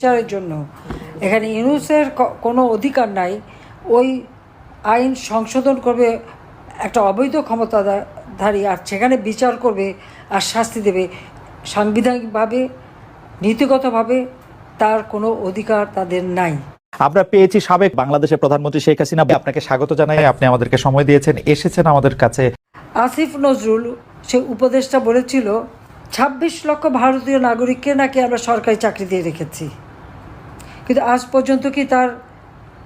বিচারের জন্য। এখানে ইউনুসের কোনো অধিকার নাই। ওই আইন সংশোধন করবে একটা অবৈধ ক্ষমতাধারী আর সেখানে বিচার করবে আর শাস্তি দেবে। সাংবিধানিকভাবে নীতিগতভাবে তার কোনো অধিকার তাদের নাই। আমরা পেয়েছি সাবেক বাংলাদেশের প্রধানমন্ত্রী শেখ হাসিনা। আপনাকে স্বাগত জানাই। আপনি আমাদেরকে সময় দিয়েছেন। এসেছেন আমাদের কাছে। আসিফ নজরুল সে উপদেশটা বলেছিল ছাব্বিশ লক্ষ ভারতীয় নাগরিককে নাকি আমরা সরকারি চাকরি দিয়ে রেখেছি। কিন্তু আজ পর্যন্ত কি তার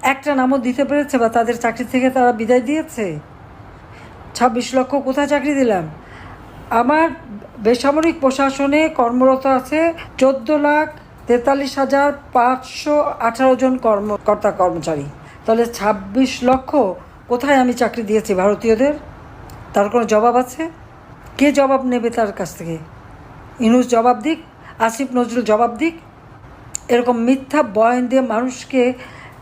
একটা নামও দিতে পেরেছে বা তাদের চাকরি থেকে তারা বিদায় দিয়েছে? ছাব্বিশ লক্ষ কোথায় চাকরি দিলাম? আমার বেসামরিক প্রশাসনে কর্মরত আছে চোদ্দ লাখ তেতাল্লিশ হাজার পাঁচশো আঠারো জন কর্মকর্তা কর্মচারী। তাহলে ছাব্বিশ লক্ষ কোথায় আমি চাকরি দিয়েছি ভারতীয়দের? তার কোনো জবাব আছে? কে জবাব নেবে তার কাছ থেকে? ইনুস জবাব দিক, আসিফ নজরুল জবাব দিক। এরকম মিথ্যা বয়ান দিয়ে মানুষকে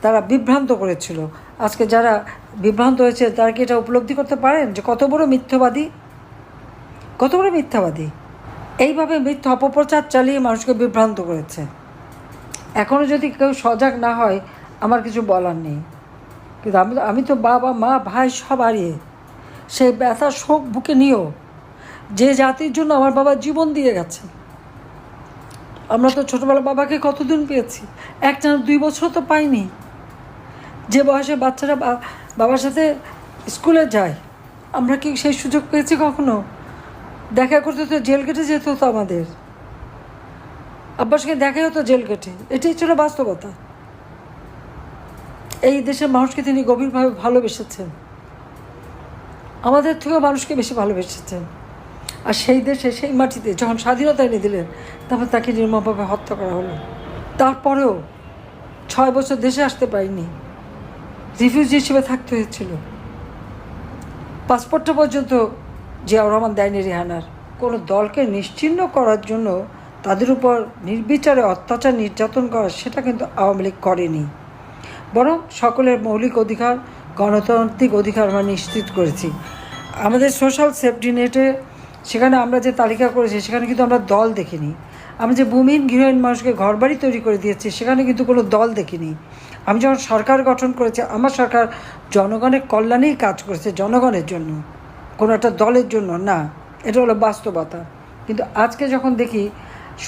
তারা বিভ্রান্ত করেছিল। আজকে যারা বিভ্রান্ত হয়েছে, তারা কি এটা উপলব্ধি করতে পারেন যে কত বড় মিথ্যাবাদী? কত বড় মিথ্যাবাদী? এইভাবে মিথ্যা অপপ্রচার চালিয়ে মানুষকে বিভ্রান্ত করেছে। এখনও যদি কেউ সজাগ না হয়, আমার কিছু বলার নেই। কিন্তু আমি আমি তো বাবা, মা, ভাই সব হারিয়ে। সেই ব্যথা শোক বুকে নিয়েও যে জাতির জন্য আমার বাবা জীবন দিয়ে গেছে আমরা তো ছোটোবেলা বাবাকে কতদিন পেয়েছি? একটা দুই বছর তো পাইনি। যে বয়সে বাচ্চারা বাবার সাথে স্কুলে যায়, আমরা কি সেই সুযোগ পেয়েছি কখনো? দেখা করতে তো জেল কেটে যেতে হতো আমাদের। আব্বার সঙ্গে দেখাই হতো জেল কেটে। এটাই ছিল বাস্তবতা। এই দেশের মানুষকে তিনি গভীরভাবে ভালোবেসেছেন। আমাদের থেকেও মানুষকে বেশি ভালোবেসেছেন। আর সেই দেশে, সেই মাটিতে যখন স্বাধীনতা এনে দিলেন, তারপর তাকে নির্মমভাবে হত্যা করা হলো। তারপরেও ছয় বছর দেশে আসতে পারিনি। রিফিউজি হিসেবে থাকতে হয়েছিল। পাসপোর্টটা পর্যন্ত জিয়াউর রহমান দেয়নি রেহানার। কোনো দলকে নিশ্চিহ্ন করার জন্য তাদের উপর নির্বিচারে অত্যাচার, নির্যাতন করা, সেটা কিন্তু আওয়ামী লীগ করেনি। বরং সকলের মৌলিক অধিকার, গণতান্ত্রিক অধিকার আমরা নিশ্চিত করেছি। আমাদের সোশ্যাল সেফটি নেটে সেখানে আমরা যে তালিকা করেছি, সেখানে কিন্তু আমরা দল দেখিনি। আমরা যে ভূমিহীন গৃহহীন মানুষকে ঘরবাড়ি তৈরি করে দিয়েছি, সেখানে কিন্তু কোনো দল দেখিনি। আমি যখন সরকার গঠন করেছি, আমার সরকার জনগণের কল্যাণেই কাজ করেছে, জনগণের জন্য। কোনো একটা দলের জন্য না। এটা হলো বাস্তবতা। কিন্তু আজকে যখন দেখি,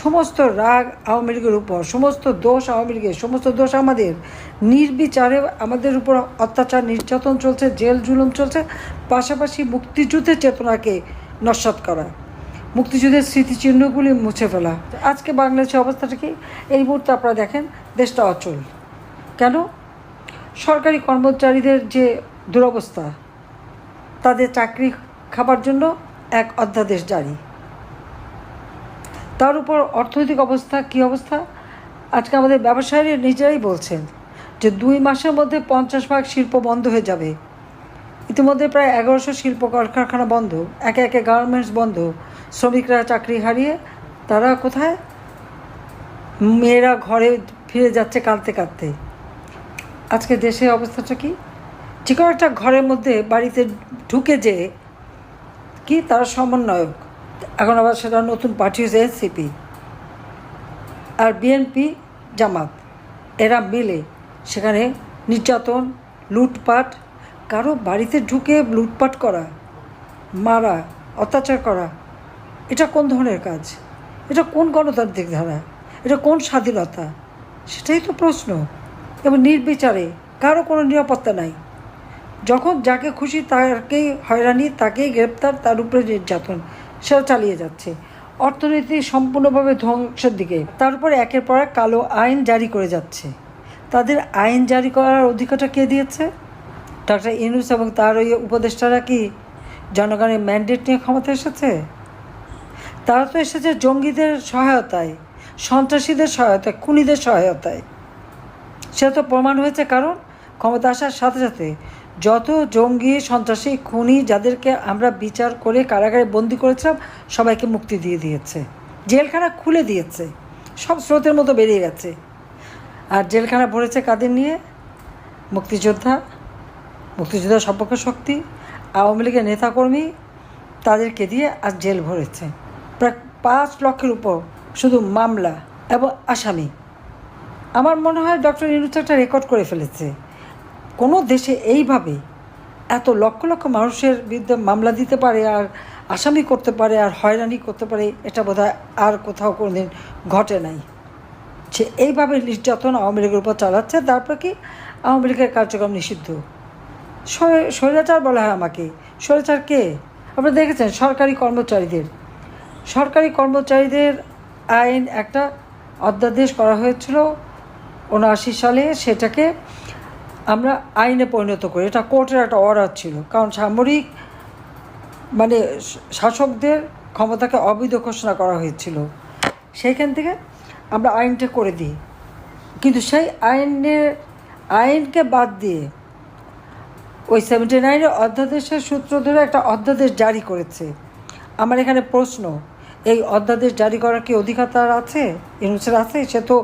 সমস্ত রাগ আওয়ামী লীগের উপর, সমস্ত দোষ আওয়ামী লীগের, সমস্ত দোষ আমাদের, নির্বিচারে আমাদের উপর অত্যাচার, নির্যাতন চলছে, জেল জুলুম চলছে, পাশাপাশি মুক্তিযুদ্ধের চেতনাকে নস্বাত করা। মুক্তিযুদ্ধের স্মৃতিচিহ্নগুলি মুছে ফেলা। আজকে বাংলাদেশের অবস্থাটা কি? এই মুহূর্তে আপনারা দেখেন, দেশটা অচল। কেন? সরকারি কর্মচারীদের যে দুরবস্থা, তাদের চাকরি খাবার জন্য এক অধ্যাদেশ জারি। তার উপর অর্থনৈতিক অবস্থা কি অবস্থা? আজকে আমাদের ব্যবসায়ীরা নিজেরাই বলছেন যে দুই মাসের মধ্যে পঞ্চাশ ভাগ শিল্প বন্ধ হয়ে যাবে। ইতিমধ্যে প্রায় এগারোশো শিল্প কলকারখানা বন্ধ, একে একে গার্মেন্টস বন্ধ। শ্রমিকরা চাকরি হারিয়ে তারা কোথায়? মেয়েরা ঘরে ফিরে যাচ্ছে কাঁদতে কাঁদতে। আজকে দেশের অবস্থাটা কি? কোনো একটা ঘরের মধ্যে বাড়িতে ঢুকে যে কি তারা সমন্বয়ক। এখন আবার সেটা নতুন পার্টি হয়েছে এনসিপি। আর বিএনপি জামাত, এরা মিলে সেখানে নির্যাতন, লুটপাট কারও বাড়িতে ঢুকে লুটপাট করা, মারা, অত্যাচার করা, এটা কোন ধরনের কাজ? এটা কোন গণতান্ত্রিক ধারা? এটা কোন স্বাধীনতা? সেটাই তো প্রশ্ন। এবং নির্বিচারে, কারও কোনো নিরাপত্তা নাই। যখন যাকে খুশি তাকেই হয়রানি, তাকেই গ্রেপ্তার, তার উপরে নির্যাতন, সেটা চালিয়ে যাচ্ছে। অর্থনীতি সম্পূর্ণভাবে ধ্বংসের দিকে। তার উপরে একের পর এক কালো আইন জারি করে যাচ্ছে। তাদের আইন জারি করার অধিকারটা কে দিয়েছে? ডক্টর ইনুস এবং তার ওই উপদেষ্টারা কি জনগণের ম্যান্ডেট নিয়ে ক্ষমতা এসেছে? তারা তো এসেছে জঙ্গিদের সহায়তায়, সন্ত্রাসীদের সহায়তায়, খুনিদের সহায়তায়। সেটা তো প্রমাণ হয়েছে কারণ ক্ষমতা আসার সাথে সাথে যত জঙ্গি, সন্ত্রাসী, খুনি যাদেরকে আমরা বিচার করে কারাগারে বন্দি করেছিলাম, সবাইকে মুক্তি দিয়ে দিয়েছে। জেলখানা খুলে দিয়েছে। সব স্রোতের মতো বেরিয়ে গেছে। আর জেলখানা ভরেছে কাদের নিয়ে? মুক্তিযোদ্ধা মুক্তিযোদ্ধা সম্পর্ক শক্তি, আওয়ামী লীগের নেতাকর্মী তাদেরকে দিয়ে আজ জেল ভরেছে। প্রায় পাঁচ লক্ষের উপর শুধু মামলা এবং আসামি। আমার মনে হয় ডক্টর ইউনুস একটা রেকর্ড করে ফেলেছে। কোনো দেশে এইভাবে এত লক্ষ লক্ষ মানুষের বিরুদ্ধে মামলা দিতে পারে আর আসামি করতে পারে আর হয়রানি করতে পারে, এটা বোধহয় আর কোথাও কোনোদিন ঘটে নাই। সে এইভাবে নির্যাতন আওয়ামী লীগের উপর চালাচ্ছে, তারপর কি আওয়ামী লীগের কার্যক্রম নিষিদ্ধ? স্বৈরাচার বলা হয় আমাকে। স্বৈরাচার কে? আপনারা দেখেছেন, সরকারি কর্মচারীদের। সরকারি কর্মচারীদের আইন একটা অধ্যাদেশ করা হয়েছিল উনআশি সালে, সেটাকে আমরা আইনে পরিণত করি। এটা কোর্টের একটা অর্ডার ছিল। কারণ সামরিক মানে শাসকদের ক্ষমতাকে অবৈধ ঘোষণা করা হয়েছিল। সেইখান থেকে আমরা আইনটা করে দিই। কিন্তু সেই আইনের, আইনকে বাদ দিয়ে ওই সেভেন্টি নাইনের অধ্যাদেশের সূত্র ধরে একটা অধ্যাদেশ জারি করেছে। আমার এখানে প্রশ্ন, এই অধ্যাদেশ জারি করার কি অধিকার তার আছে? ইউনুসের আছে? সে তো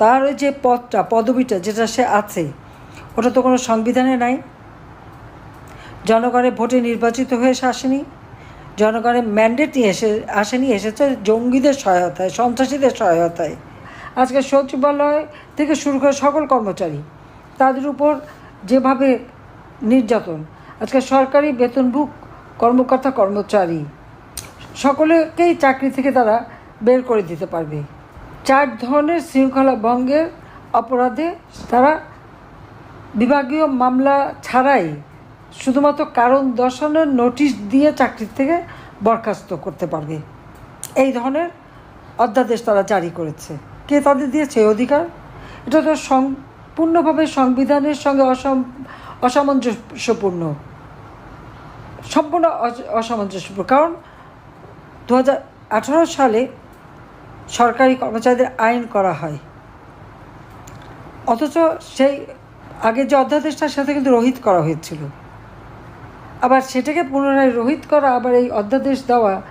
তার ওই যে পদটা পদবিটা যেটা সে আছে, ওটা তো কোনো সংবিধানে নাই। জনগণের ভোটে নির্বাচিত হয়ে সে আসেনি। জনগণের ম্যান্ডেট নিয়ে এসে, আসেনি, এসেছে জঙ্গিদের সহায়তায়, সন্ত্রাসীদের সহায়তায়। আজকে সচিবালয় থেকে শুরু করে সকল কর্মচারী, তাদের উপর যেভাবে নির্যাতন। আজকে সরকারি বেতনভুক কর্মকর্তা কর্মচারী, সকলেকেই চাকরি থেকে তারা বের করে দিতে পারবে। চার ধরনের শৃঙ্খলা ভঙ্গের অপরাধে তারা বিভাগীয় মামলা ছাড়াই শুধুমাত্র কারণ দর্শানোর নোটিশ দিয়ে চাকরি থেকে বরখাস্ত করতে পারবে। এই ধরনের অধ্যাদেশ তারা জারি করেছে। কে তাদের দিয়েছে অধিকার? এটা তো সম্পূর্ণভাবে সংবিধানের সঙ্গে অসম অসামঞ্জস্যপূর্ণ। সম্পূর্ণ অস- অসামঞ্জস্যপূর্ণ। কারণ দু সালে সরকারি কর্মচারীদের আইন করা হয়। অথচ সেই আগে যে অধ্যাদেশটা, সেটা কিন্তু রহিত করা হয়েছিল। আবার সেটাকে পুনরায় রহিত করা, আবার এই অধ্যাদেশ দেওয়া,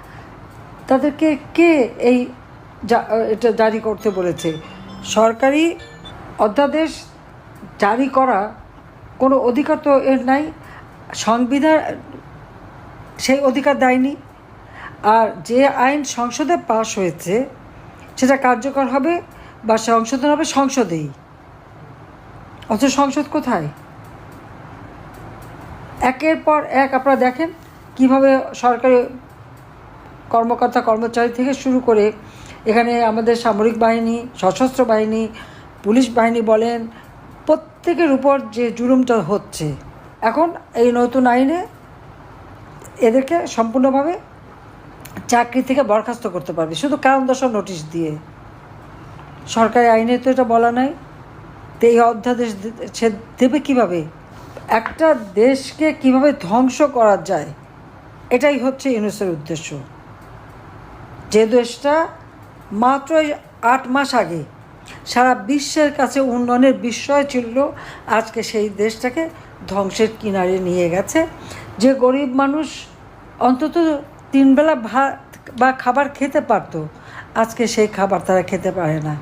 তাদেরকে কে এই এটা জারি করতে বলেছে? সরকারি অধ্যাদেশ জারি করা কোনো অধিকার তো এর নাই। সংবিধান সেই অধিকার দেয়নি। আর যে আইন সংসদে পাশ হয়েছে, সেটা কার্যকর হবে বা সংশোধন হবে সংসদেই। অথচ সংসদ কোথায়? একের পর এক আপনারা দেখেন কীভাবে সরকারি কর্মকর্তা কর্মচারী থেকে শুরু করে এখানে আমাদের সামরিক বাহিনী, সশস্ত্র বাহিনী, পুলিশ বাহিনী বলেন প্রত্যেকের উপর যে জুলুমটা হচ্ছে, এখন এই নতুন আইনে এদেরকে সম্পূর্ণভাবে চাকরি থেকে বরখাস্ত করতে পারবে। শুধু কারণ দর্শক নোটিশ দিয়ে। সরকারি আইনে তো এটা বলা নাই। তো এই অধ্যাদেশ সে দেবে কীভাবে? একটা দেশকে কীভাবে ধ্বংস করা যায়? এটাই হচ্ছে ইউনুসের উদ্দেশ্য। যে দেশটা মাত্র আট মাস আগে সারা বিশ্বের কাছে উন্নয়নের বিস্ময় ছিল আজকে সেই দেশটাকে ধ্বংসের কিনারে নিয়ে গেছে। যে গরিব মানুষ অন্তত তিনবেলা ভাত বা খাবার খেতে পারতো, আজকে সেই খাবার তারা খেতে পারে না।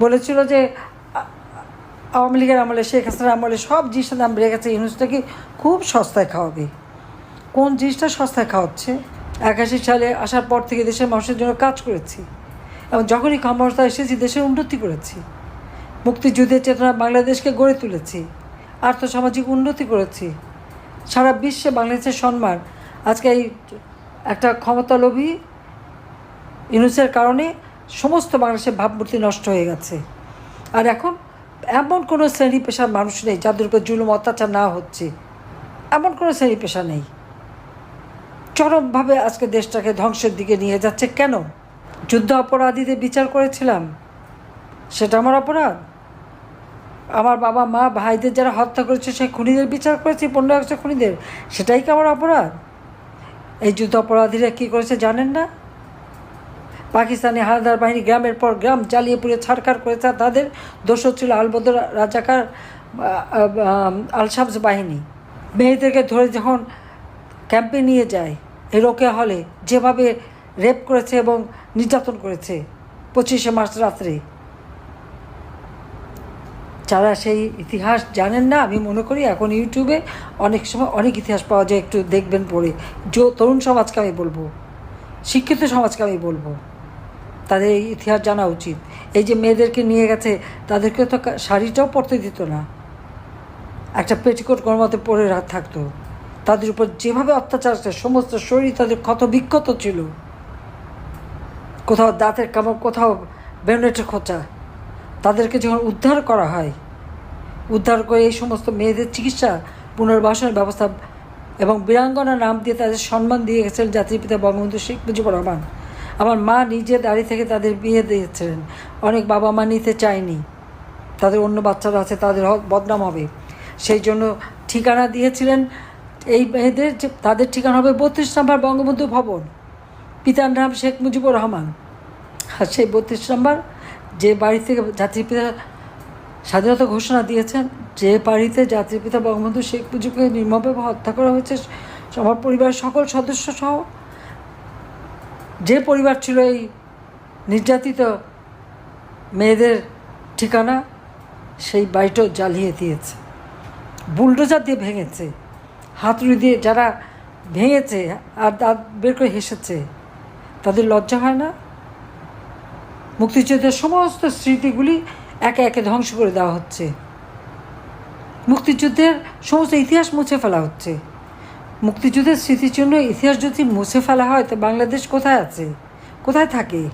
বলেছিল যে আওয়ামী লীগের আমলে, শেখ হাসিনার আমলে সব জিনিসের দাম বেড়ে গেছে ইউনুসটাকে খুব সস্তায় খাওয়াবে? কোন জিনিসটা সস্তায় খাওয়াচ্ছে? একাশি সালে আসার পর থেকে দেশের মানুষের জন্য কাজ করেছি। এবং যখনই ক্ষমতা এসেছি, দেশের উন্নতি করেছি। মুক্তিযুদ্ধের চেতনা বাংলাদেশকে গড়ে তুলেছি, আর্থসামাজিক উন্নতি করেছি। সারা বিশ্বে বাংলাদেশের সম্মান। আজকে এই একটা ক্ষমতালোভী ইউনুসের কারণে সমস্ত বাংলাদেশের ভাবমূর্তি নষ্ট হয়ে গেছে। আর এখন এমন কোনো শ্রেণি পেশার মানুষ নেই যাদের উপর জুলুম, অত্যাচার না হচ্ছে। এমন কোনো শ্রেণি পেশা নেই। চরমভাবে আজকে দেশটাকে ধ্বংসের দিকে নিয়ে যাচ্ছে কেন? যুদ্ধ অপরাধীদের বিচার করেছিলাম? সেটা আমার অপরাধ? আমার বাবা, মা, ভাইদের যারা হত্যা করেছে, সেই খুনিদের বিচার করেছি, পনেরো একশো খুনিদের। সেটাই কি আমার অপরাধ? এই যুদ্ধ অপরাধীরা কী করেছে জানেন না? পাকিস্তানি হানাদার বাহিনী গ্রামের পর গ্রাম জ্বালিয়ে পুড়ে ছাড়খাড় করেছে তাদের দোষর ছিল আলবদর রাজাকার আলশাবস বাহিনী। মেয়েদেরকে ধরে যখন ক্যাম্পে নিয়ে যায় এই রোকেয়া হলে, যেভাবে রেপ করেছে এবং নির্যাতন করেছে পঁচিশে মার্চ রাত্রে। যারা সেই ইতিহাস জানেন না, আমি মনে করি এখন ইউটিউবে অনেক সময় অনেক ইতিহাস পাওয়া যায়, একটু দেখবেন পড়ে। যে, তরুণ সমাজকে আমি বলব, শিক্ষিত সমাজকে আমি বলব, তাদের এই ইতিহাস জানা উচিত। এই যে মেয়েদেরকে নিয়ে গেছে, তাদেরকে তো শাড়িটাও পরতে দিত না। একটা পেটিকোট গরমাতে পরে থাকতো। তাদের উপর যেভাবে অত্যাচার সমস্ত শরীর তাদের ক্ষত বিক্ষত ছিল। কোথাও দাঁতের কামড়, কোথাও ব্যান্ডেটের খোঁচা। তাদেরকে যখন উদ্ধার করা হয়, উদ্ধার করে এই সমস্ত মেয়েদের চিকিৎসা, পুনর্বাসনের ব্যবস্থা এবং বীরাঙ্গনা নাম দিয়ে তাদের সম্মান দিয়ে গেছেন জাতির পিতা বঙ্গবন্ধু শেখ মুজিবুর রহমান। আমার মা নিজে দাঁড়িয়ে থেকে তাদের বিয়ে দিয়েছিলেন। অনেক বাবা মা নিতে চায়নি। তাদের অন্য বাচ্চারা আছে, তাদের বদনাম হবে। সেই জন্য ঠিকানা দিয়েছিলেন। এই মেয়েদের তাদের ঠিকানা হবে বত্রিশ নম্বর বঙ্গবন্ধু ভবন। পিতার নাম শেখ মুজিবুর রহমান। আর সেই বত্রিশ নম্বর, যে বাড়ি থেকে জাতির পিতা স্বাধীনতা ঘোষণা দিয়েছেন, যে বাড়িতে জাতির পিতা বঙ্গবন্ধু শেখ মুজিবকে নির্মমভাবে হত্যা করা হয়েছে আমার পরিবারের সকল সদস্য সহ যে পরিবার ছিল এই নির্যাতিত মেয়েদের ঠিকানা, সেই বাড়িটাও জ্বালিয়ে দিয়েছে। বুলডোজার দিয়ে ভেঙেছে, হাতুড়ি দিয়ে যারা ভেঙেছে আর দাঁত বের করে হেসেছে তাদের লজ্জা হয় না? মুক্তিযুদ্ধের সমস্ত স্মৃতিগুলি একে একে ধ্বংস করে দেওয়া হচ্ছে। মুক্তিযুদ্ধের সমস্ত ইতিহাস মুছে ফেলা হচ্ছে। মুক্তিযুদ্ধের স্মৃতিচিহ্ন ইতিহাস যদি মুছে ফেলা হয়, তো বাংলাদেশ কোথায় আছে? কোথায় থাকে?